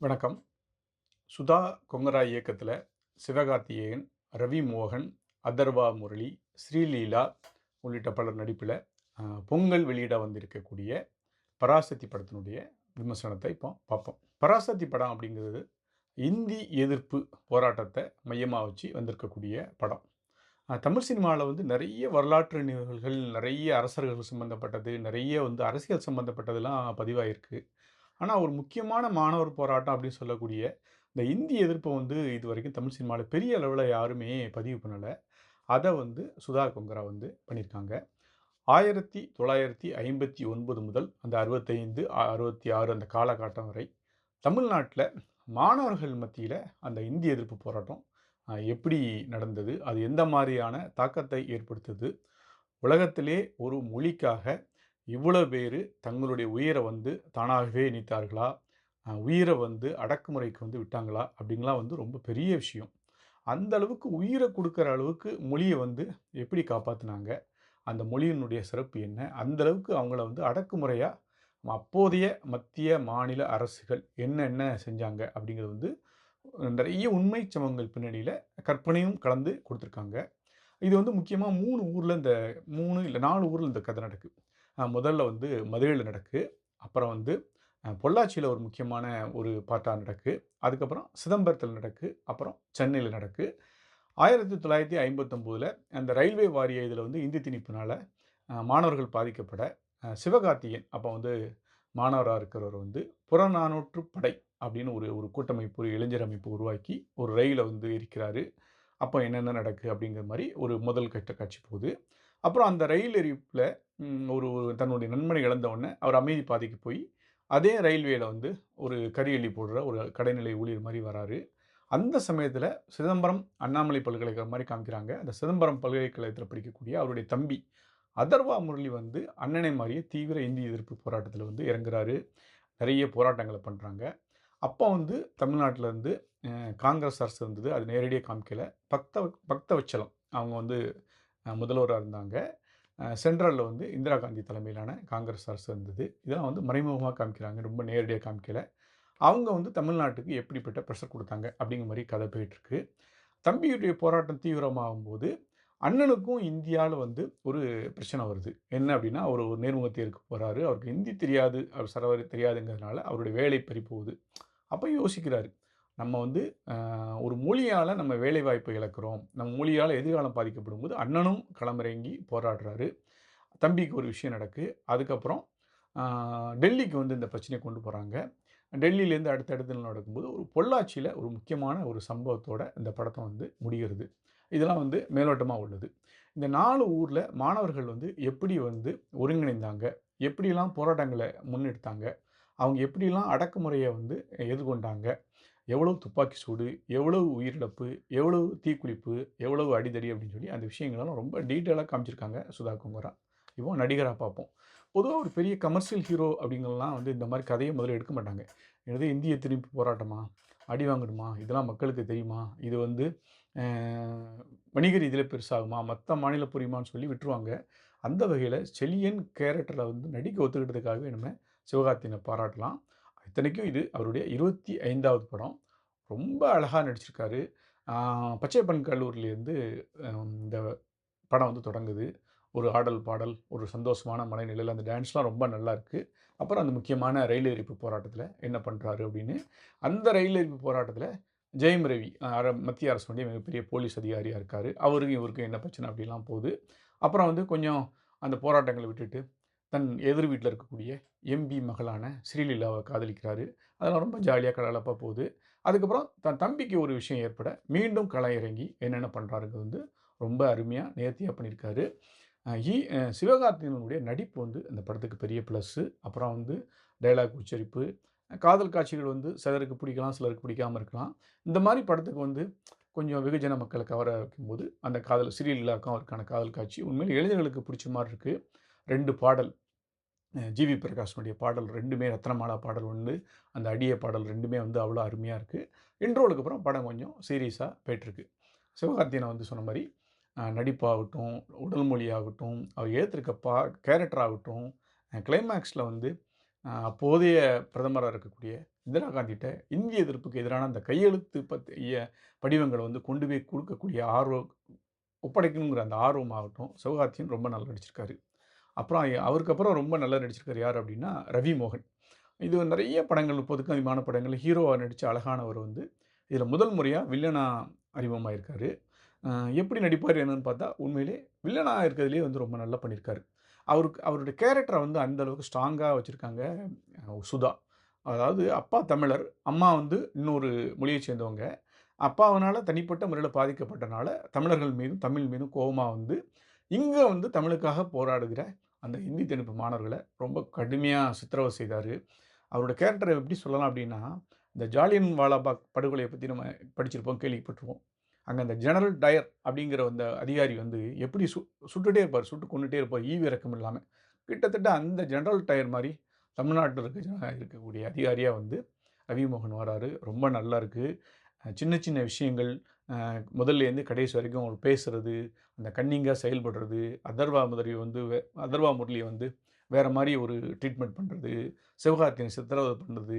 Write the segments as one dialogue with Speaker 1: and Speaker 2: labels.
Speaker 1: வணக்கம். சுதா கொங்கரா இயக்கத்தில் சிவகார்த்திகேயன் ரவி மோகன் அதர்வா முரளி ஸ்ரீலீலா உள்ளிட்ட பலர் நடிப்பில் பொங்கல் வெளியிட வந்திருக்கக்கூடிய பராசக்தி படத்தினுடைய விமர்சனத்தை இப்போ பார்ப்போம். பராசக்தி படம் அப்படிங்கிறது இந்தி எதிர்ப்பு போராட்டத்தை மையமாக வச்சு வந்திருக்கக்கூடிய படம். தமிழ் சினிமாவில் வந்து நிறைய வரலாற்று நிகழ்வுகள் நிறைய அரசர்கள் சம்மந்தப்பட்டது நிறைய வந்து அரசியல் சம்மந்தப்பட்டதெல்லாம் பதிவாயிருக்கு. ஆனால் ஒரு முக்கியமான மாணவர் போராட்டம் அப்படின்னு சொல்லக்கூடிய இந்த இந்தி எதிர்ப்பை வந்து இது வரைக்கும் தமிழ் சினிமாவில் பெரிய அளவில் யாருமே பதிவு பண்ணலை. அதை வந்து சுதா கொங்கரா வந்து பண்ணியிருக்காங்க ஆயிரத்தி தொள்ளாயிரத்தி ஐம்பத்தி ஒன்பது முதல் அந்த அறுபத்தைந்து அறுபத்தி ஆறு அந்த காலகட்டம் வரை தமிழ்நாட்டில் மாணவர்கள் மத்தியில் அந்த இந்தி எதிர்ப்பு போராட்டம் எப்படி நடந்தது அது எந்த மாதிரியான தாக்கத்தை ஏற்படுத்துது உலகத்திலே ஒரு மொழிக்காக இவ்வளோ பேர் தங்களுடைய உயிரை வந்து தானாகவே நீத்தார்களா உயிரை வந்து அடக்குமுறைக்கு வந்து விட்டாங்களா? அப்படிங்கலாம் வந்து ரொம்ப பெரிய விஷயம். அந்த அளவுக்கு உயிரை கொடுக்குற அளவுக்கு மொழியை வந்து எப்படி காப்பாற்றினாங்க அந்த மொழியினுடைய சிறப்பு என்ன? அந்த அளவுக்கு அவங்கள வந்து அடக்குமுறையாக அப்போதைய மத்திய மாநில அரசுகள் என்னென்ன செஞ்சாங்க? அப்படிங்கிறது வந்து நிறைய உண்மை சம்பவங்கள் பின்னணியில் கற்பனையும் கலந்து கொடுத்துருக்காங்க. இது வந்து முக்கியமாக மூணு ஊரில் இந்த மூணு இல்லை நாலு ஊரில் இந்த கதை நடக்குது. முதல்ல வந்து மதுரையில் நடக்கு. அப்புறம் வந்து பொள்ளாச்சியில் ஒரு முக்கியமான ஒரு பாட்டாக நடக்கு. அதுக்கப்புறம் சிதம்பரத்தில் நடக்கு. அப்புறம் சென்னையில் நடக்கு. ஆயிரத்தி தொள்ளாயிரத்தி ஐம்பத்தொம்போதில் அந்த ரயில்வே வாரிய இதில் வந்து இந்தி திணிப்பினால் மாணவர்கள் பாதிக்கப்பட சிவகார்த்திகேயன் அப்போ வந்து மாணவராக இருக்கிறவர் வந்து புறநானூற்று படை அப்படின்னு ஒரு ஒரு கூட்டமைப்பு ஒரு இளைஞர் அமைப்பு உருவாக்கி ஒரு ரயிலை வந்து இருக்கிறாரு. அப்போ என்னென்ன நடக்கு அப்படிங்கிற மாதிரி ஒரு முதல் கட்ட காட்சி போகுது. அப்புறம் அந்த ரயில் எரிப்பில் ஒரு ஒரு தன்னுடைய நண்பனை இழந்தவுடனே அவர் அமைதி பாதைக்கு போய் அதே ரயில்வேயில் வந்து ஒரு கரியள்ளி போடுற ஒரு கடைநிலை ஊழியர் மாதிரி வராரு. அந்த சமயத்தில் சிதம்பரம் அண்ணாமலை பல்கலைக்கழகம் மாதிரி காமிக்கிறாங்க. அந்த சிதம்பரம் பல்கலைக்கழகத்தில் படிக்கக்கூடிய அவருடைய தம்பி அதர்வா முரளி வந்து அண்ணனை மாதிரியே தீவிர இந்திய எதிர்ப்பு போராட்டத்தில் வந்து இறங்குறாரு. நிறைய போராட்டங்களை பண்ணுறாங்க அப்போ வந்து தமிழ்நாட்டில் இருந்து காங்கிரஸ் அரசு இருந்தது அது நேரடியாக காமிக்கலை. பக்த பக்தவச்சலம். அவங்க வந்து முதல்வராக இருந்தாங்க. சென்ட்ரலில் வந்து இந்திரா காந்தி தலைமையிலான காங்கிரஸ் அரசு இருந்தது. இதெல்லாம் வந்து மறைமுகமாக காமிக்கிறாங்க. ரொம்ப நேரடியாக காமிக்கல. அவங்க வந்து தமிழ்நாட்டுக்கு எப்படிப்பட்ட ப்ரெஷர் கொடுத்தாங்க அப்படிங்கிற மாதிரி கதை போயிட்டுருக்கு. தம்பியுடைய போராட்டம் தீவிரமாகும் போது அண்ணனுக்கும் இந்தியாவில் வந்து ஒரு பிரச்சனை வருது. என்ன அப்படின்னா அவர் ஒரு நேர்முக தேர்வுக்கு போகிறாரு அவருக்கு ஹிந்தி தெரியாது. அவர் சரவரி தெரியாதுங்கிறதுனால அவருடைய வேலை பறி போகுது அப்போ யோசிக்கிறாரு. நம்ம வந்து ஒரு மொழியால் நம்ம வேலைவாய்ப்பு இழக்கிறோம். நம்ம மொழியால் எதிர்காலம் பாதிக்கப்படும் போது அண்ணனும் களமிறங்கி போராடுறாரு. தம்பிக்கு ஒரு விஷயம் நடக்கு. அதுக்கப்புறம் டெல்லிக்கு வந்து இந்த பிரச்சனையை கொண்டு போகிறாங்க டெல்லியிலேருந்து அடுத்தடுத்து நடக்கும்போது ஒரு பொள்ளாச்சியில் ஒரு முக்கியமான ஒரு சம்பவத்தோட இந்த படத்தை வந்து முடிகிறது. இதெல்லாம் வந்து மேலோட்டமாக உள்ளது. இந்த நாலு ஊரில் மாணவர்கள் வந்து எப்படி வந்து ஒருங்கிணைந்தாங்க? எப்படிலாம் போராட்டங்களை முன்னெடுத்தாங்க? அவங்க எப்படிலாம் அடக்குமுறையை வந்து எதிர்கொண்டாங்க? எவ்வளவு துப்பாக்கி சூடு எவ்வளவு உயிரிழப்பு எவ்வளவு தீக்குளிப்பு எவ்வளவு அடிதடி அப்படின்னு சொல்லி அந்த விஷயங்களெல்லாம் ரொம்ப டீட்டெயிலாக காமிச்சிருக்காங்க சுதா குங்கரா. இப்போ நடிகராக பார்ப்போம். பொதுவாக ஒரு பெரிய கமர்ஷியல் ஹீரோ அப்படிங்கலாம் வந்து இந்த மாதிரி கதையை முதல்ல எடுக்க மாட்டாங்க. எனது இந்திய திருப்பி போராட்டமா? அடி வாங்கணுமா இதெல்லாம் மக்களுக்கு தெரியுமா? இது வந்து வணிக ரீதியில் பெருசாகுமா? மற்ற மாநில புரியுமான்னு சொல்லி விட்டுருவாங்க. அந்த வகையில் செலியன் கேரக்டரில் வந்து நடிக்க ஒத்துக்கிட்டதுக்காகவே நம்ம சிவகார்த்தினை பாராட்டலாம். இத்தனைக்கும் இது அவருடைய இருபத்தி ஐந்தாவது படம். ரொம்ப அழகாக நடிச்சிருக்காரு. பச்சைப்பன் கல்லூரிலேருந்து இந்த படம் வந்து தொடங்குது. ஒரு ஆடல் பாடல் ஒரு சந்தோஷமான மனநிலையில் அந்த டான்ஸ்லாம் ரொம்ப நல்லா இருக்குது அப்புறம் அந்த முக்கியமான ரயில் எரிப்பு போராட்டத்தில் என்ன பண்ணுறாரு அப்படின்னு. அந்த ரயில் எரிப்பு போராட்டத்தில் ஜெயம் ரவி அர- மத்திய அரசுடைய மிகப்பெரிய போலீஸ் அதிகாரியாக இருக்கார். அவருக்கும் இவருக்கும் என்ன பிரச்சனை அப்படிலாம் போகுது. அப்புறம் வந்து கொஞ்சம் அந்த போராட்டங்களை விட்டுட்டு தன் எதிர் வீட்டில் இருக்கக்கூடிய எம்பி மகளான ஸ்ரீலீலாவை காதலிக்கிறாரு. அதெல்லாம் ரொம்ப ஜாலியாக கலகலப்பாக போகுது. அதுக்கப்புறம் தன் தம்பிக்கு ஒரு விஷயம் ஏற்பட மீண்டும் களை இறங்கி என்னென்ன பண்ணுறாருங்கிறது வந்து ரொம்ப அருமையாக நேர்த்தியாக பண்ணியிருக்காரு. ஈ சிவகார்த்திகனுடைய சிவகார்த்திகேயனுடைய நடிப்பு வந்து அந்த படத்துக்கு பெரிய ப்ளஸ்ஸு அப்புறம் வந்து டைலாக் உச்சரிப்பு. காதல் காட்சிகள் வந்து சிலருக்கு பிடிக்கலாம் சிலருக்கு பிடிக்காமல் இருக்கலாம். இந்த மாதிரி படத்துக்கு வந்து கொஞ்சம் வெகுஜன மக்களை கவர வைக்கும்போது அந்த காதல் ஸ்ரீலீலாக்கும் அவருக்கான காதல் காட்சி உண்மையில் இளைஞர்களுக்கு பிடிச்ச மாதிரி இருக்குது ரெண்டு பாடல். ஜிவி பிரகாஷனுடைய பாடல் ரெண்டுமே ரத்னமாலா பாடல் ஒன்று அந்த அடிய பாடல் ரெண்டுமே வந்து அவ்வளோ அருமையாக இருக்குது இன்ட்ரோலுக்கு அப்புறம் படம் கொஞ்சம் சீரியஸாக போயிட்டுருக்கு. சிவகார்த்தியனை வந்து சொன்ன மாதிரி நடிப்பாகட்டும் உடல் மொழியாகட்டும் அவர் ஏற்றிருக்க பா கேரக்டர் ஆகட்டும் கிளைமேக்ஸில் வந்து அப்போதைய பிரதமராக இருக்கக்கூடிய இந்திரா காந்திகிட்ட இந்திய எதிர்ப்புக்கு எதிரான அந்த கையெழுத்து பத்திய படிவங்களை வந்து கொண்டு போய் கொடுக்கக்கூடிய ஆர்வம் ஒப்படைக்கணுங்கிற அந்த ஆர்வமாகட்டும், சிவகார்த்தியன் ரொம்ப நல்லா நடிச்சிருக்காரு. அப்புறம் அவருக்கு அப்புறம் ரொம்ப நல்லா நடிச்சிருக்கார் யார் அப்படின்னா ரவி மோகன். இது நிறைய படங்கள் 30க்கும் அதிகமான படங்கள் ஹீரோவாக நடித்த அழகானவர் வந்து, இதில் முதல் முறையாக வில்லனா அறிமுகமாயிருக்காரு. இருக்கார் எப்படி நடிப்பார் என்னன்னு பார்த்தா, உண்மையிலே வில்லனா இருக்கிறதுலே வந்து ரொம்ப நல்லா பண்ணியிருக்காரு. அவருக்கு அவருடைய கேரக்டரை வந்து அந்த அளவுக்கு வச்சுருக்காங்க சுதா. அதாவது அப்பா தமிழர், அம்மா வந்து இன்னொரு மொழியை சேர்ந்தவங்க. அப்பாவனால் தனிப்பட்ட முறையில் பாதிக்கப்பட்டனால, தமிழர்கள் மீதும், தமிழ் மீதும் கோபமாக வந்து, இங்கே வந்து தமிழுக்காக போராடுகிற அந்த இந்தி திணிப்பு மாணவர்களை ரொம்ப கடுமையாக சித்திரவதை செய்தார் அவரோட கேரக்டரை எப்படி சொல்லலாம் அப்படின்னா இந்த ஜாலியன் வாலாபாக் படுகொலையை பற்றி நம்ம படிச்சிருப்போம், கேள்விப்பட்டிருப்போம் அங்கே அந்த ஜெனரல் டயர் அப்படிங்கிற அந்த அதிகாரி வந்து எப்படி சு சுட்டுட்டே இருப்பார் சுட்டு கொண்டுட்டே இருப்பார். ஈவி இறக்கம் இல்லாமல் கிட்டத்தட்ட அந்த ஜெனரல் டயர் மாதிரி தமிழ்நாட்டில் இருக்க இருக்கக்கூடிய அதிகாரியாக வந்து ரவிமோகன் வராரு. ரொம்ப நல்லா இருக்குது சின்ன சின்ன விஷயங்கள் முதல்லேருந்து கடைசி வரைக்கும் அவர் பேசுகிறது அந்த கன்னிங்காக செயல்படுறது, அதர்வா முதலிய வந்து வே அதர்வா முரளியை வந்து வேறு மாதிரி ஒரு ட்ரீட்மெண்ட் பண்ணுறது சிவகார்த்திகேயன சித்திரவதை பண்ணுறது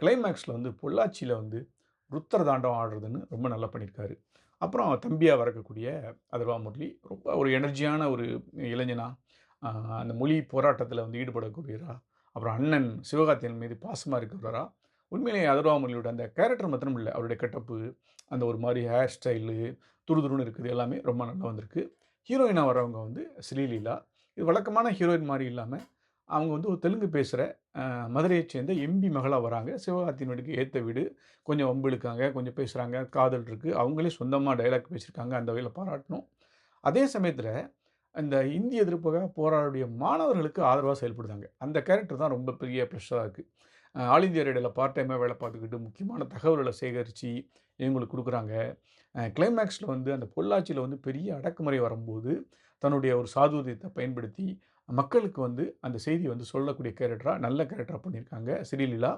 Speaker 1: கிளைமேக்ஸில் வந்து பொள்ளாச்சியில் வந்து ருத்ர தாண்டவம் ஆடுறதுன்னு ரொம்ப நல்லா பண்ணியிருக்காரு. அப்புறம் தம்பியாக வரக்கூடிய அதர்வா முரளி ரொம்ப ஒரு எனர்ஜியான ஒரு இளைஞனா, அந்த மொழி போராட்டத்தில் வந்து ஈடுபடக்கூடியவரா, அப்புறம் அண்ணன் சிவகார்த்தியன் மீது பாசமாக இருக்கிறவரா, உண்மையிலேயே அதர்வா அந்த கேரக்டர் மாத்திரம் இல்லை அவருடைய கெட்டப்பு, அந்த ஒரு மாதிரி ஹேர் ஸ்டைலு, துருதுருன்னு இருக்குது எல்லாமே ரொம்ப நல்லா வந்திருக்கு. ஹீரோயினாக வரவங்க வந்து ஸ்ரீலீலா. இது வழக்கமான ஹீரோயின் மாதிரி இல்லாமல் அவங்க வந்து ஒரு தெலுங்கு பேசுகிற மதுரையைச் சேர்ந்த எம்பி மகளாக வராங்க. சிவகார்த்திகேயன் வீட்டுக்கு ஏற்ற வீடு. கொஞ்சம் வம்பு இழுக்காங்க, கொஞ்சம் பேசுகிறாங்க காதல் இருக்குது அவங்களே சொந்தமாக டயலாக் பேசியிருக்காங்க. அந்த வகையில் பாராட்டணும். அதே சமயத்தில் இந்த இந்திய எதிர்ப்புக்காக போராடக்கூடிய மாணவர்களுக்கு ஆதரவாக செயல்படுறாங்க. அந்த கேரக்டர் தான் ரொம்ப பெரிய ப்ரெஷராக இருக்குது ஆல் இந்தியா ரேடியோவில் பார்ட் டைமாக வேலை பார்த்துக்கிட்டு, முக்கியமான தகவல்களை சேகரித்து இவங்களுக்கு கொடுக்குறாங்க கிளைமேக்ஸில் வந்து அந்த பொள்ளாச்சியில் வந்து பெரிய அடக்குமுறை வரும்போது, தன்னுடைய ஒரு சாதுரியத்தை பயன்படுத்தி, மக்களுக்கு வந்து அந்த செய்தியை வந்து சொல்லக்கூடிய கேரக்டராக நல்ல கேரக்டராக பண்ணியிருக்காங்க ஸ்ரீலீலா.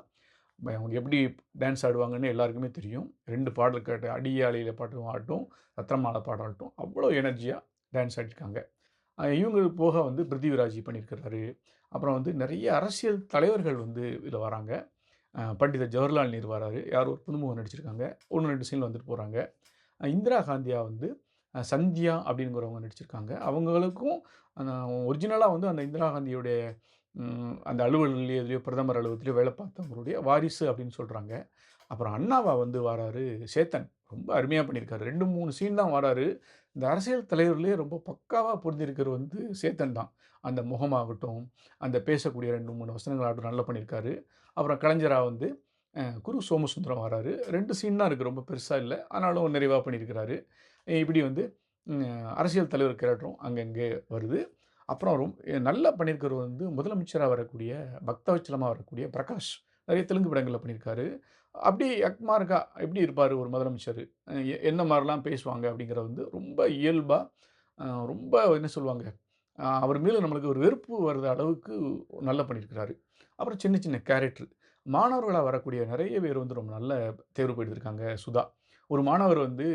Speaker 1: அவங்க எப்படி டான்ஸ் ஆடுவாங்கன்னு எல்லாருக்குமே தெரியும். ரெண்டு பாடல் கேட்ட அடியாலையில் அலையிலே" பாட்டும் ஆகட்டும், "ரத்னமாலா" பாடல் ஆகட்டும், அவ்வளோ எனர்ஜியாக டான்ஸ் ஆடிருக்காங்க இவங்களுக்கு போக வந்து பிருத்திவிராஜி பண்ணியிருக்கிறாரு. அப்புறம் வந்து நிறைய அரசியல் தலைவர்கள் வந்து இதில் வராங்க. பண்டித ஜவஹர்லால் நேரு வராரு. யார் ஒரு புதுமுகம் நடிச்சிருக்காங்க. ஒன்று ரெண்டு சீனில் வந்துட்டு போகிறாங்க இந்திரா காந்தியா வந்து சந்தியா அப்படிங்கிறவங்க நடிச்சிருக்காங்க. அவங்களுக்கும் அந்த ஒரிஜினலாக வந்து அந்த இந்திரா காந்தியுடைய அந்த அலுவல்கள்லயோ, எதுலையோ பிரதமர் அலுவலகத்துலையோ வேலை பார்த்தவங்களுடைய வாரிசு அப்படின்னு சொல்கிறாங்க அப்புறம் அண்ணாவா வந்து வராரு சேத்தன். ரொம்ப அருமையாக பண்ணியிருக்காரு. 2, 3 சீன் தான் வராரு. இந்த அரசியல் தலைவர்களே ரொம்ப பக்காவாக பொருந்தியிருக்கிறவர் வந்து சேத்தன் தான். அந்த முகமாகட்டும், அந்த பேசக்கூடிய 2, 3 வசனங்களாகட்டும் நல்லா பண்ணியிருக்காரு. அப்புறம் கலைஞராக வந்து குரு சோமசுந்தரம் வராரு. ரெண்டு சீன் தான் இருக்குது ரொம்ப பெருசாக இல்லை ஆனாலும் நிறைவாக பண்ணியிருக்கிறாரு. இப்படி வந்து அரசியல் தலைவர் கேரக்டரும் அங்கங்கே வருது. அப்புறம் ரொம் நல்லா பண்ணியிருக்கிறது வந்து முதலமைச்சராக வரக்கூடிய பக்தவச்சலமாக வரக்கூடிய பிரகாஷ். நிறைய தெலுங்கு படங்களில் பண்ணியிருக்காரு. அப்படி அக்மார்க்கா எப்படி இருப்பார் ஒரு முதலமைச்சர் எ என்ன மாதிரிலாம் பேசுவாங்க அப்படிங்கிறத வந்து ரொம்ப இயல்பாக ரொம்ப என்ன சொல்லுவாங்க, அவர் மேலே நம்மளுக்கு ஒரு வெறுப்பு வர்ற அளவுக்கு நல்லா பண்ணியிருக்கிறாரு. அப்புறம் சின்ன சின்ன கேரக்டர். மாணவர்களாக வரக்கூடிய நிறைய பேர் வந்து ரொம்ப நல்ல தேர்வு போயிட்டுருக்காங்க சுதா. ஒரு மாணவர் வந்து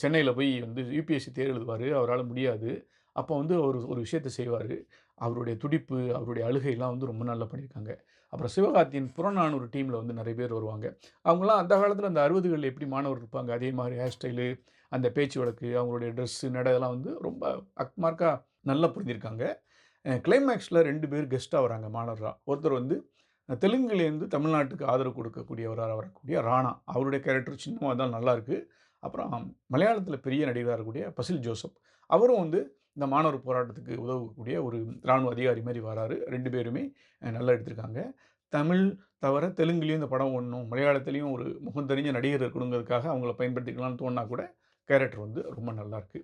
Speaker 1: சென்னையில் போய் வந்து யுபிஎஸ்சி தேர்வு எழுதுவாரு. அவரால் முடியாது. அப்போ வந்து அவர் ஒரு விஷயத்த செய்வார் அவருடைய துடிப்பு, அவருடைய அழுகையெல்லாம் வந்து ரொம்ப நல்லா பண்ணியிருக்காங்க. அப்புறம் சிவகார்த்தியின் புறநானூறு டீமில் வந்து நிறைய பேர் வருவாங்க. அவங்களாம் அந்த காலத்தில் அந்த 60கள்ல எப்படி மாணவர் இருப்பாங்க, அதே மாதிரி ஹேர் ஸ்டைலு, அந்த பேச்சு வழக்கு, அவங்களுடைய ட்ரெஸ்ஸு, நட இதெல்லாம் வந்து ரொம்ப அக்மார்க்காக நல்லா புரிஞ்சிருக்காங்க கிளைமேக்ஸில் ரெண்டு பேர் கெஸ்ட்டாக வராங்க மாணவராக ஒருத்தர் வந்து தெலுங்குலேருந்து தமிழ்நாட்டுக்கு ஆதரவு கொடுக்கக்கூடியவராக வரக்கூடிய ராணா. அவருடைய கேரக்டர் சின்னமாக தான் நல்லாயிருக்கு. அப்புறம் மலையாளத்தில் பெரிய நடிகராக இருக்கக்கூடிய பசில் ஜோசப். அவரும் வந்து இந்த மாணவர் போராட்டத்துக்கு உதவக்கூடிய ஒரு ராணுவ அதிகாரி மாதிரி வராரு. ரெண்டு பேருமே நல்லா எடுத்திருக்காங்க. தமிழ் தவிர தெலுங்குலேயும் இந்த படம் ஒன்றும் மலையாளத்துலேயும் ஒரு முகம் தெரிஞ்ச நடிகர் இருக்கணுங்கிறதுக்காக அவங்கள பயன்படுத்திக்கலாம்னு தோணா கூட, கேரக்டர் வந்து ரொம்ப நல்லாயிருக்கு.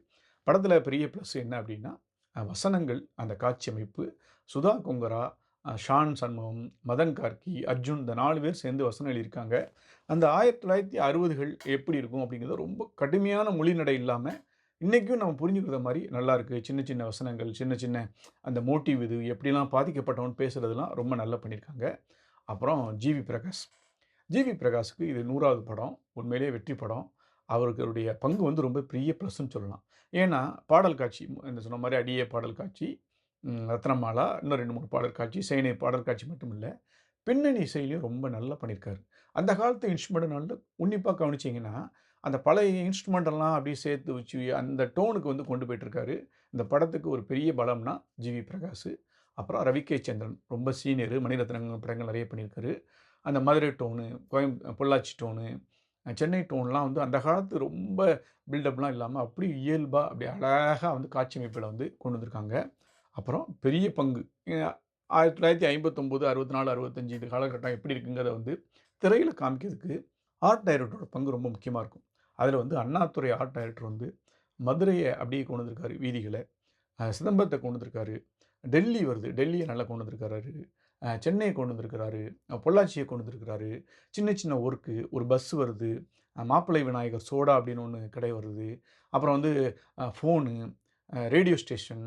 Speaker 1: படத்தில் பெரிய ப்ளஸ் என்ன அப்படின்னா, வசனங்கள், அந்த காட்சி அமைப்பு, சுதா கொங்கரா, ஷான் சண்முகம், மதன் கார்க்கி, அர்ஜுன் இந்த நாலு பேர் சேர்ந்து வசனம் எழுதியிருக்காங்க. அந்த 1960கள் எப்படி இருக்கும் அப்படிங்கிறத ரொம்ப கடுமையான மொழி நடை இன்றைக்கும் நம்ம புரிஞ்சுக்கிறத மாதிரி நல்லா நல்லாயிருக்கு. சின்ன சின்ன வசனங்கள், சின்ன சின்ன அந்த மோட்டிவ் இது, எப்படிலாம் பாதிக்கப்பட்டவன் பேசுகிறதுலாம் ரொம்ப நல்லா பண்ணியிருக்காங்க. அப்புறம் ஜிவி பிரகாஷ். ஜிவி பிரகாஷுக்கு இது 100வது படம். உண்மையிலேயே வெற்றி படம். அவருடைய பங்கு வந்து ரொம்ப பெரிய ப்ளஸ்ன்னு சொல்லலாம். ஏன்னா, பாடல் காட்சி இந்த சொன்ன மாதிரி அடியே பாடல் காட்சி, ரத்னமாலா, இன்னும் 2, 3 பாடல் காட்சி, சேனை பாடல் காட்சி மட்டும் இல்லை பின்னணி இசையிலையும் ரொம்ப நல்லா பண்ணியிருக்காரு. அந்த காலத்து இன்ஸ்ட்ருமெண்ட்ட நல்லா உன்னிப்பாக கவனிச்சிங்கன்னா அந்த பழைய இன்ஸ்ட்ருமெண்டெல்லாம் அப்படியே சேர்த்து வச்சு, அந்த டோனுக்கு வந்து கொண்டு போயிட்டுருக்காரு. இந்த படத்துக்கு ஒரு பெரிய பலம்னா, ஜி.வி. பிரகாஷ் அப்புறம் ரவிகே சந்திரன். ரொம்ப சீனியரு. மணிரத்னங்கள் படங்கள் நிறைய பண்ணியிருக்காரு. அந்த மதுரை டோனு, கோயம் பொள்ளாச்சி டோனு, சென்னை டோன்லாம் வந்து அந்த காலத்து ரொம்ப பில்டப்லாம் இல்லாமல் அப்படியே இயல்பாக அப்படியே அழகாக வந்து காட்சி அமைப்பில் வந்து கொண்டு வந்திருக்காங்க. அப்புறம் பெரிய பங்கு ஆயிரத்தி தொள்ளாயிரத்தி ஐம்பத்தொம்போது அறுபத்தி நாலு அறுபத்தஞ்சு இது காலகட்டம் எப்படி இருக்குங்கிறத வந்து திரையில் காமிக்கிறதுக்கு ஆர்ட் டைரக்டரோட பங்கு ரொம்ப முக்கியமாக இருக்கும். அதில் வந்து அண்ணாத்துறை ஆர்ட் டைரக்டர் வந்து மதுரையை அப்படியே கொண்டு வந்திருக்காரு வீதிகளை சிதம்பரத்தை கொண்டு வந்திருக்காரு. டெல்லி வருது. டெல்லியை நல்லா கொண்டு வந்திருக்காரு. சென்னையை கொண்டு வந்திருக்கிறாரு. பொள்ளாச்சியை கொண்டு வந்திருக்கிறாரு. சின்ன சின்ன ஒர்க்கு, ஒரு பஸ் வருது. மாப்பிள்ளை விநாயகர் சோடா அப்படின்னு ஒன்று கடை வருது. அப்புறம் வந்து ஃபோனு, ரேடியோ ஸ்டேஷன்,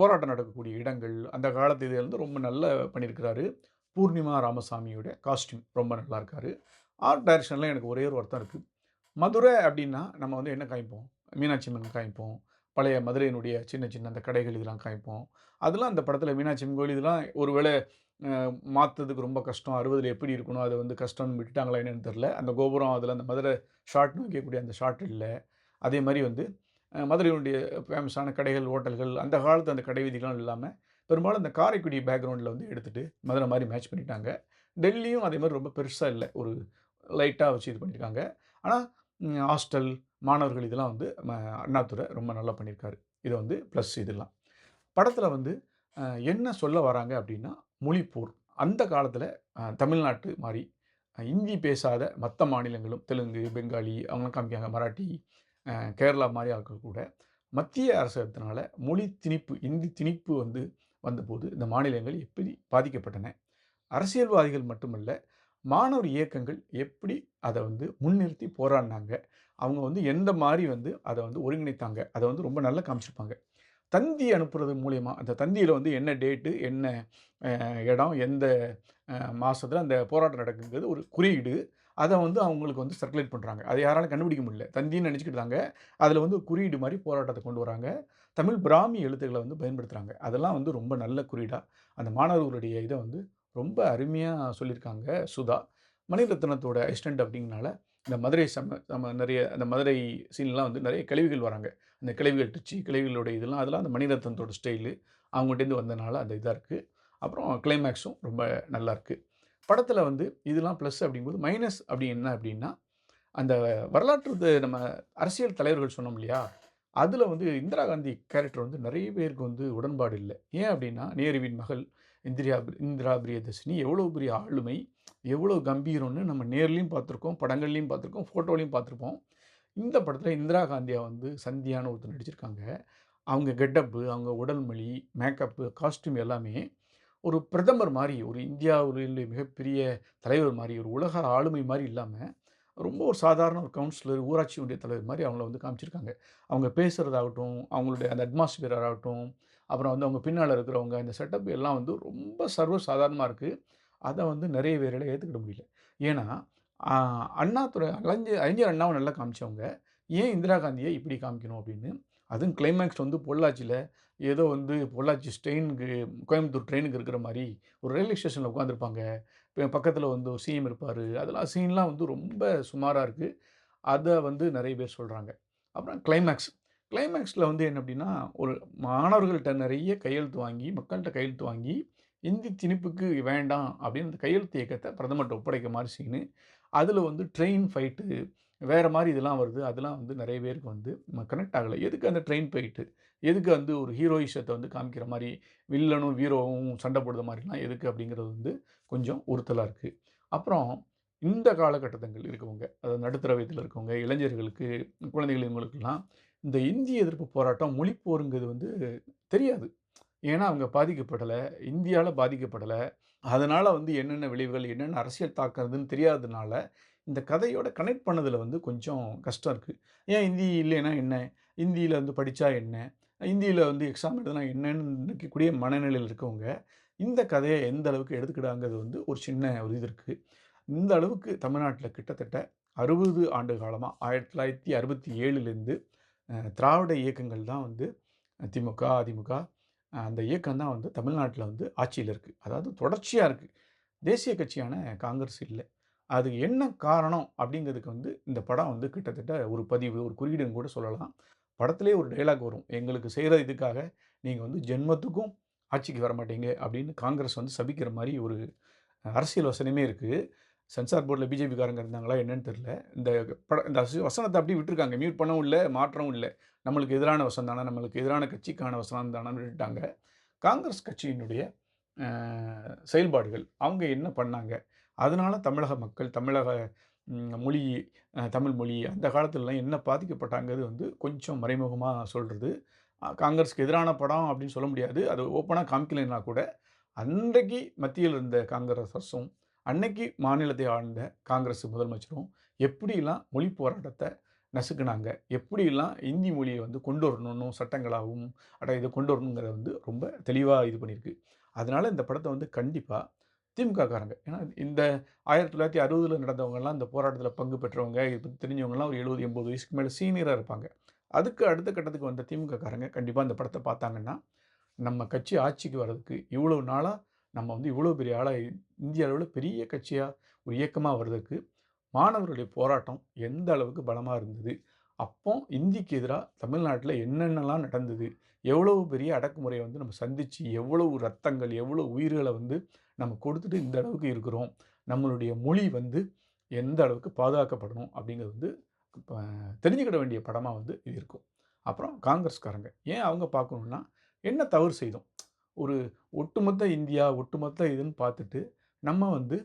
Speaker 1: போராட்டம் நடக்கக்கூடிய இடங்கள், அந்த காலத்து இதில் வந்து ரொம்ப நல்லா பண்ணியிருக்கிறாரு. பூர்ணிமா ராமசாமியோட காஸ்டியூம் ரொம்ப நல்லா இருக்காரு. ஆர்ட் டைரக்ஷனில் எனக்கு ஒரே ஒரு வருத்தம் இருக்குது மதுரை அப்படின்னா, நம்ம வந்து என்ன காய்ப்போம் மீனாட்சி அம்மன் காய்ப்போம் பழைய மதுரையினுடைய சின்ன சின்ன அந்த கடைகள் இதெல்லாம் காய்ப்போம் அதெல்லாம் அந்த படத்தில் மீனாட்சி அம்மன் கோயில் இதெல்லாம் ஒரு மாற்றுறதுக்கு ரொம்ப கஷ்டம். 60ல எப்படி இருக்கணும்? அதை வந்து கஷ்டம்னு விட்டுட்டாங்களா என்னன்னு தெரில அந்த கோபுரம் அதில் அந்த மதுரை ஷார்ட் வைக்கக்கூடிய அந்த ஷார்ட் இல்லை. அதே மாதிரி வந்து மதுரையினுடைய ஃபேமஸான கடைகள், ஹோட்டல்கள் அந்த காலத்து அந்த கடை விதிகளும் இல்லாமல் பெரும்பாலும் அந்த காரைக்குடி பேக்ரவுண்டில் வந்து எடுத்துகிட்டு மதுரை மாதிரி மேட்ச் பண்ணிட்டாங்க. டெல்லியும் அதே மாதிரி ரொம்ப பெருசாக இல்லை. ஒரு லைட்டாக வச்சு இது பண்ணியிருக்காங்க. ஆனால் ஹாஸ்டல், மாணவர்கள் இதெல்லாம் வந்து ம அண்ணாதுரை ரொம்ப நல்லா பண்ணியிருக்காரு. இதை வந்து ப்ளஸ் இதெல்லாம். படத்தில் வந்து என்ன சொல்ல வராங்க அப்படின்னா, மொழிப்போர். அந்த காலத்தில் தமிழ்நாட்டு மாதிரி இந்தி பேசாத மற்ற மாநிலங்களும், தெலுங்கு, பெங்காலி அவங்களாம் காமிக்காங்க. மராட்டி, கேரளா மாதிரி ஆட்கள் கூட மத்திய அரசாங்கத்தினால மொழி திணிப்பு, இந்தி திணிப்பு வந்து வந்தபோது, இந்த மாநிலங்கள் எப்படி பாதிக்கப்பட்டன? அரசியல்வாதிகள் மட்டுமல்ல, மாணவர் இயக்கங்கள் எப்படி அதை வந்து முன்னிறுத்தி போராடினாங்க? அவங்க வந்து எந்த மாதிரி வந்து அதை வந்து ஒருங்கிணைத்தாங்க? அதை வந்து ரொம்ப நல்லா காமிச்சிருப்பாங்க. தந்தி அனுப்புறது மூலயமா அந்த தந்தியில் வந்து என்ன டேட்டு, என்ன இடம், எந்த மாதத்தில் அந்த போராட்டம் நடக்குங்கிறது ஒரு குறியீடு. அதை வந்து அவங்களுக்கு வந்து சர்க்குலேட் பண்ணுறாங்க அதை யாராலும் கண்டுபிடிக்க முடியல. தந்தின்னு நினச்சிக்கிட்டாங்க அதில் வந்து குறியீடு மாதிரி போராட்டத்தை கொண்டு வராங்க. தமிழ் பிராமி எழுத்துக்களை வந்து பயன்படுத்துகிறாங்க அதெல்லாம் வந்து ரொம்ப நல்ல குறியீடாக அந்த மாணவர்களுடைய இதை வந்து ரொம்ப அருமையாக சொல்லியிருக்காங்க சுதா. மணிரத்னத்தோட அசிஸ்டன்ட் அப்படிங்கனால இந்த மதுரை சம நம்ம நிறைய அந்த மதுரை சீன்லாம் வந்து நிறைய கிழவிகள் வராங்க. அந்த கிழவிகள் டிச்சு கிழவிகளோட இதெல்லாம் அதெல்லாம் அந்த மணிரத்னத்தோட ஸ்டைலு. அவங்ககிட்டேருந்து வந்தனால அந்த இதாக இருக்குது அப்புறம் கிளைமேக்ஸும் ரொம்ப நல்லா படத்தில் வந்து இதெல்லாம் ப்ளஸ் அப்படிங்கும்போது, மைனஸ் அப்படி என்ன அப்படின்னா, அந்த வரலாற்று நம்ம அரசியல் தலைவர்கள் சொன்னோம் இல்லையா? அதில் வந்து இந்திரா காந்தி கேரக்டர் வந்து நிறைய பேருக்கு வந்து உடன்பாடு இல்லை ஏன் அப்படின்னா, நேருவின் மகள் இந்திரியா இந்திரா தர்ஷினி எவ்வளோ பெரிய ஆளுமை, எவ்வளோ கம்பீரம்னு நம்ம நேர்லேயும் பார்த்துருக்கோம், படங்கள்லேயும் பார்த்துருக்கோம், ஃபோட்டோலையும் பார்த்துருப்போம். இந்த படத்தில் இந்திரா காந்தியா வந்து சந்தியான ஒருத்தர் நடிச்சிருக்காங்க. அவங்க கெட்டப்பு, அவங்க உடல் மொழி, மேக்கப்பு, காஸ்டியூம் எல்லாமே ஒரு பிரதமர் மாதிரி ஒரு இந்தியாவில் மிகப்பெரிய தலைவர் மாதிரி ஒரு உலக ஆளுமை மாதிரி இல்லாமல் ரொம்ப ஒரு சாதாரண ஒரு கவுன்சிலர், ஊராட்சி ஒன்றிய தலைவர் மாதிரி அவங்கள வந்து காமிச்சிருக்காங்க. அவங்க பேசுகிறதாகட்டும் அவங்களுடைய அந்த அட்மாஸ்பியர் ஆகட்டும், அப்புறம் வந்து அவங்க பின்னால் இருக்கிறவங்க, இந்த செட்டப் எல்லாம் வந்து ரொம்ப சர்வ சாதாரணமாக இருக்குது அதை வந்து நிறைய பேரில் ஏற்றுக்கிட முடியல. ஏன்னா, அண்ணாத்துறை அண்ணாதுரை அறிஞர் அறிஞர் நல்லா காமிச்சவங்க, ஏன் இந்திரா காந்தியை இப்படி காமிக்கணும் அப்படின்னு. அதுவும் கிளைமேக்ஸ் வந்து பொள்ளாச்சியில் ஏதோ வந்து பொள்ளாச்சி ஸ்ட்ரெயினுக்கு கோயம்புத்தூர் ட்ரெயினுக்கு இருக்கிற மாதிரி ஒரு ரயில்வே ஸ்டேஷனில் உட்காந்துருப்பாங்க. பக்கத்தில் வந்து ஒரு சிஎம் இருப்பார் அதெல்லாம் சீன்லாம் வந்து ரொம்ப சுமாராக இருக்குது அதை வந்து நிறைய பேர் சொல்கிறாங்க அப்புறம் கிளைமாக்ஸ். கிளைமேக்ஸில் வந்து என்ன அப்படின்னா, ஒரு மாணவர்கள்ட்ட நிறைய கையெழுத்து வாங்கி, மக்கள்கிட்ட கையெழுத்து வாங்கி, இந்தி திணிப்புக்கு வேண்டாம் அப்படின்னு அந்த கையெழுத்து இயக்கத்தை பிரதமர்கிட்ட ஒப்படைக்க மாதிரி சீனு. அதில் வந்து ட்ரெயின் ஃபைட்டு, வேறு மாதிரி இதெல்லாம் வருது. அதெல்லாம் வந்து நிறைய பேருக்கு வந்து ம கனெக்ட் ஆகலை எதுக்கு அந்த ட்ரெயின் ஃபைட்டு? எதுக்கு வந்து ஒரு ஹீரோயிஷத்தை வந்து காமிக்கிற மாதிரி வில்லனும், ஹீரோவும் சண்டை போடுற மாதிரிலாம் எதுக்கு அப்படிங்கிறது வந்து கொஞ்சம் உறுத்தலாக இருக்குது அப்புறம் இந்த காலகட்டங்கள் இருக்கவங்க, அதாவது நடுத்தர வயதில் இருக்கவங்க, இளைஞர்களுக்கு, குழந்தைகள் இவங்களுக்கெல்லாம் இந்த இந்திய எதிர்ப்பு போராட்டம், மொழிப்போருங்கிறது வந்து தெரியாது. ஏன்னா அவங்க பாதிக்கப்படலை இந்தியாவில் பாதிக்கப்படலை அதனால் வந்து என்னென்ன விளைவுகள், என்னென்ன அரசியல் தாக்குறதுன்னு தெரியாததுனால, இந்த கதையோட கனெக்ட் பண்ணதில் வந்து கொஞ்சம் கஷ்டம் இருக்குது ஏன் இந்தி இல்லைன்னா என்ன? இந்தியில் வந்து படித்தா என்ன? இந்தியில் வந்து எக்ஸாம் எழுதுனா என்னன்னு நினைக்கக்கூடிய மனநிலையில் இருக்கவங்க, இந்த கதையை எந்த அளவுக்கு எடுத்துக்கிறாங்கிறது வந்து ஒரு சின்ன ஒரு இது இருக்குது இந்த அளவுக்கு தமிழ்நாட்டில் கிட்டத்தட்ட 60 ஆண்டு காலமாக ஆயிரத்தி தொள்ளாயிரத்தி அறுபத்தி ஏழுலேருந்து திராவிட இயக்கங்கள் தான் வந்து திமுக, அதிமுக, அந்த இயக்கம் தான் வந்து தமிழ்நாட்டில் வந்து ஆட்சியில் இருக்குது அதாவது தொடர்ச்சியாக இருக்குது தேசிய கட்சியான காங்கிரஸ் இல்லை அது என்ன காரணம் அப்படிங்கிறதுக்கு வந்து இந்த படம் வந்து கிட்டத்தட்ட ஒரு பதிவு, ஒரு குறியீடுன்னு கூட சொல்லலாம். படத்துலேயே ஒரு டைலாக் வரும். "எங்களுக்கு செய்கிற இதுக்காக நீங்கள் வந்து ஜென்மத்துக்கும் ஆட்சிக்கு வரமாட்டீங்க" அப்படின்னு காங்கிரஸ் வந்து சபிக்கிற மாதிரி ஒரு அரசியல் வசனமே இருக்குது சென்சார் போர்டில் பிஜேபிக்காரங்க இருந்தாங்களா என்னன்னு தெரில இந்த பட இந்த வசனத்தை அப்படி அப்படியே விட்டுருக்காங்க. மியூட் பண்ணவும் இல்லை மாற்றவும் இல்லை நம்மளுக்கு எதிரான வசனம் தானே நம்மளுக்கு எதிரான கட்சிக்கான வசனம் தானே விட்டுட்டாங்க. காங்கிரஸ் கட்சியினுடைய செயல்பாடுகள், அவங்க என்ன பண்ணாங்க? அதனால் தமிழக மக்கள், தமிழக மொழி தமிழ் மொழி அந்த காலத்துலலாம் என்ன பாதிக்கப்பட்டாங்கிறது வந்து கொஞ்சம் மறைமுகமாக சொல்கிறது காங்கிரஸ்க்கு எதிரான படம் அப்படின்னு சொல்ல முடியாது. அது ஓப்பனாக காமிக்கலைன்னா கூட, அன்றைக்கு மத்தியில் இருந்த காங்கிரஸ் அரசும், அன்னைக்கு மாநிலத்தை ஆழ்ந்த காங்கிரஸ் முதலமைச்சரும் எப்படிலாம் மொழி போராட்டத்தை நசுக்குனாங்க? எப்படிலாம் இந்தி மொழியை வந்து கொண்டு வரணும்னு சட்டங்களாகவும், அட இதை கொண்டு வரணுங்கிறத வந்து ரொம்ப தெளிவாக இது பண்ணியிருக்கு. அதனால இந்த படத்தை வந்து கண்டிப்பாக திமுகக்காரங்க ஏன்னா இந்த 1960ல நடந்தவங்கலாம் இந்த போராட்டத்தில் பங்கு பெற்றவங்க, இது பற்றி தெரிஞ்சவங்கலாம் ஒரு 70, 80 வயசுக்கு மேலே சீனியராக இருப்பாங்க. அதுக்கு அடுத்த கட்டத்துக்கு வந்த திமுகக்காரங்க கண்டிப்பாக இந்த படத்தை பார்த்தாங்கன்னா, நம்ம கட்சி ஆட்சிக்கு வர்றதுக்கு இவ்வளோ நாளாக நம்ம வந்து இவ்வளோ பெரிய ஆளாக இந்திய அளவில் பெரிய கட்சியாக ஒரு இயக்கமாக வர்றதுக்கு மாணவர்களுடைய போராட்டம் எந்த அளவுக்கு பலமாக இருந்தது? அப்போ இந்திக்கு எதிராக தமிழ்நாட்டில் என்னென்னலாம் நடந்தது? எவ்வளவு பெரிய அடக்குமுறையை வந்து நம்ம சந்தித்து எவ்வளவு ரத்தங்கள், எவ்வளோ உயிர்களை வந்து நம்ம கொடுத்துட்டு இந்த அளவுக்கு இருக்கிறோம். நம்மளுடைய மொழி வந்து எந்த அளவுக்கு பாதுகாக்கப்படணும் அப்படிங்கிறது வந்து தெரிஞ்சுக்கிட வேண்டிய படமாக வந்து இது இருக்கும். அப்புறம் காங்கிரஸ்காரங்க. ஏன் அவங்க பார்க்கணுன்னா என்ன தவறு செய்தோம்? ஒரு ஒட்டுமொத்த இந்தியா, ஒட்டுமொத்த இதுன்னு பார்த்துட்டு, நம்ம வந்து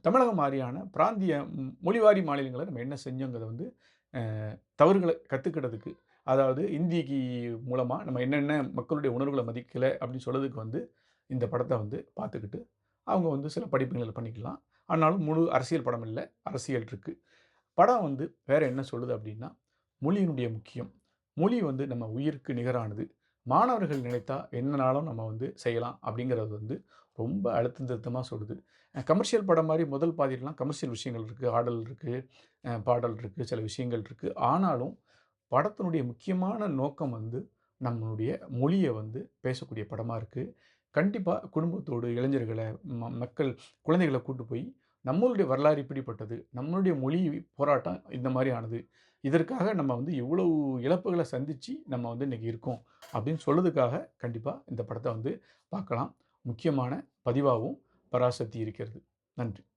Speaker 1: தமிழகம் மாதிரியான பிராந்திய மொழிவாரி மாநிலங்களை நம்ம என்ன செஞ்சோங்கிறத வந்து தவறுகளை கற்றுக்கிறதுக்கு அதாவது இந்திக்கு மூலமாக நம்ம என்னென்ன மக்களுடைய உணர்வுகளை மதிக்கலை அப்படின்னு சொல்கிறதுக்கு வந்து, இந்த படத்தை வந்து பார்த்துக்கிட்டு, அவங்க வந்து சில படிப்புகளை பண்ணிக்கலாம். ஆனாலும் முழு அரசியல் படம் இல்லை அரசியல் இருக்குது படம் வந்து வேறு என்ன சொல்லுது அப்படின்னா, மொழியினுடைய முக்கியம். மொழி வந்து நம்ம உயிருக்கு நிகரானது. மாணவர்கள் நினைத்தா என்னனாலும் நம்ம வந்து செய்யலாம் அப்படிங்கிறது வந்து ரொம்ப அழுத்தம் திருத்தமாக சொல்லுது. கமர்ஷியல் படம் மாதிரி முதல் பாதியிலலாம் கமர்ஷியல் விஷயங்கள் இருக்குது ஆடல் இருக்குது பாடல் இருக்குது சில விஷயங்கள் இருக்குது ஆனாலும் படத்தினுடைய முக்கியமான நோக்கம் வந்து நம்மளுடைய மொழியை வந்து பேசக்கூடிய படமாக இருக்குது கண்டிப்பாக குடும்பத்தோடு இளைஞர்களை ம மக்கள் குழந்தைகளை கூட்டு போய் நம்மளுடைய வரலாறு இப்படிப்பட்டது. நம்மளுடைய மொழி போராட்டம் இந்த மாதிரி ஆனது. இதற்காக நம்ம வந்து இவ்வளவு இழப்புகளை சந்தித்து நம்ம வந்து இன்றைக்கி இருக்கோம். அப்படின்னு சொல்கிறதுக்காக கண்டிப்பாக இந்த படத்தை வந்து பார்க்கலாம். முக்கியமான பதிவாகவும் பராசக்தி இருக்கிறது. நன்றி.